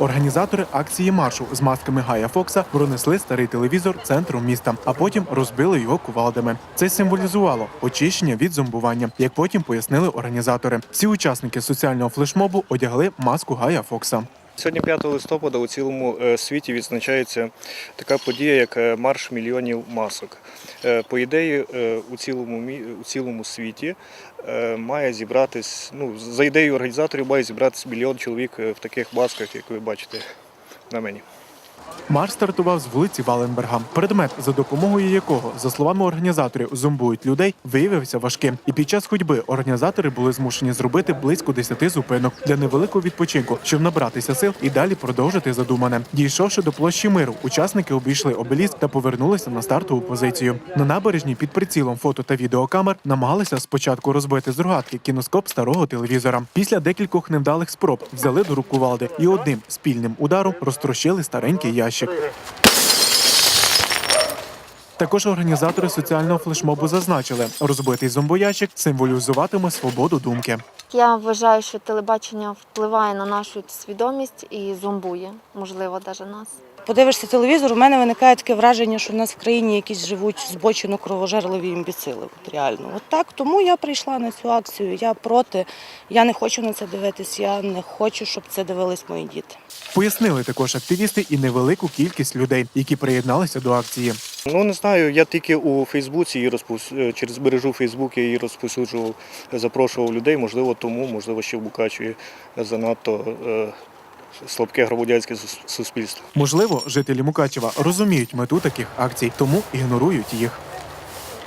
Організатори акції маршу з масками Гая Фокса пронесли старий телевізор центром міста, а потім розбили його кувалдами. Це символізувало очищення від зомбування, як потім пояснили організатори. Всі учасники соціального флешмобу одягли маску Гая Фокса. Сьогодні 5 листопада у цілому е, світі відзначається така подія, як е, марш мільйонів масок. Е, По ідеї, у цілому у цілому світі має зібратись, ну за ідеєю організаторів, має зібратись мільйон чоловік в таких масках, як ви бачите на мені. Марш стартував з вулиці Валенберга. Предмет, за допомогою якого, за словами організаторів, зомбують людей, виявився важким. І під час ходьби організатори були змушені зробити близько 10 зупинок для невеликого відпочинку, щоб набратися сил і далі продовжити задумане. Дійшовши до площі миру, учасники обійшли обеліск та повернулися на стартову позицію. На набережні під прицілом фото та відеокамер намагалися спочатку розбити з рогатки кіноскоп старого телевізора. Після декількох невдалих спроб взяли до рук кувалди і одним спільним ударом розтрощили старенький ящик. Також організатори соціального флешмобу зазначили, розбитий зомбоящик символізуватиме свободу думки. Я вважаю, що телебачення впливає на нашу свідомість і зомбує, можливо, навіть нас. Подивишся телевізор, у мене виникає таке враження, що в нас в країні якісь живуть збочено кровожерливі імбіцили. От реально. От так, тому я прийшла на цю акцію. Я проти, я не хочу на це дивитись, я не хочу, щоб це дивились мої діти. Пояснили також активісти і невелику кількість людей, які приєдналися до акції. Ну не знаю, я тільки у Фейсбуці її розпос... е, через мережу Фейсбук я її розпосюджував, запрошував людей. Можливо, тому, можливо, ще в Букачеві занадто е, слабке громадянське суспільство. Можливо, жителі Мукачева розуміють мету таких акцій, тому ігнорують їх.